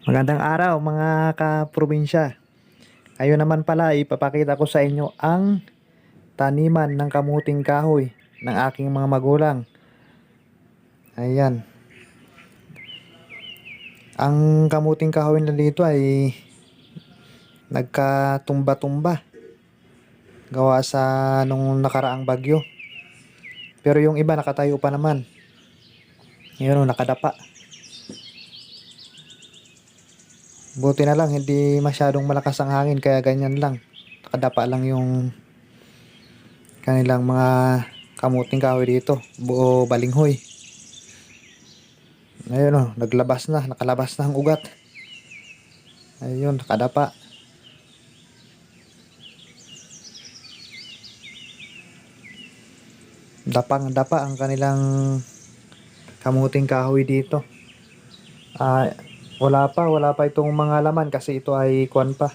Magandang araw mga kaprobinsya. Ngayon naman pala ipapakita ko sa inyo ang taniman ng kamuting kahoy ng aking mga magulang. Ayan. Ang kamuting kahoy na dito ay nagkatumba-tumba gawa sa nung nakaraang bagyo. Pero yung iba nakatayo pa naman. Yun nakadapa. Buti na lang, hindi masyadong malakas ang hangin, kaya ganyan lang. Nakadapa lang yung kanilang mga kamuting kahoy dito, buo balinghoy. Ayun o, naglabas na, nakalabas na ang ugat. Ayun, nakadapa. Dapang dapa ang kanilang kamuting kahoy dito. Ah, wala pa, wala pa itong mga laman kasi ito ay kuan pa.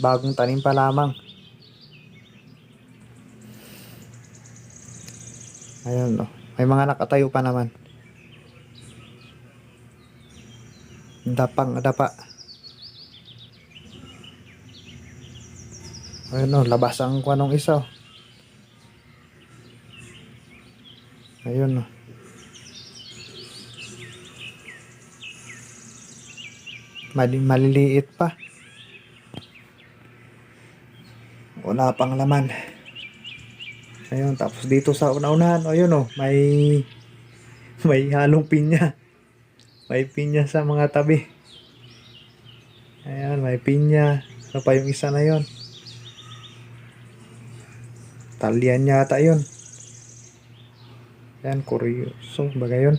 Bagong tanim pa lamang. Ayun no. May mga nakatayo pa naman. Dapang dapa. Ayun no, labas ang kuanong isa. oh. Ayun no. Mali maliliit pa. Wala pang laman. Ayun, tapos dito sa una-unahan, ayun oh, may may halong pinya. May pinya sa mga tabi. Ayan, may pinya. Ano pa yung isa na yon? Talian yata yun. Ayan, kuryoso. Baga yun.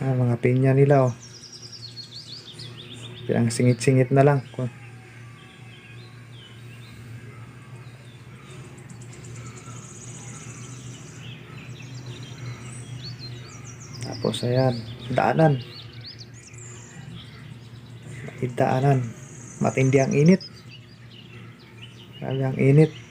Ah, mga pinya nila oh. Kaya singit-singit na lang. Tapos ayan, daanan. Daanan. Matindi ang init. Grabe ang init.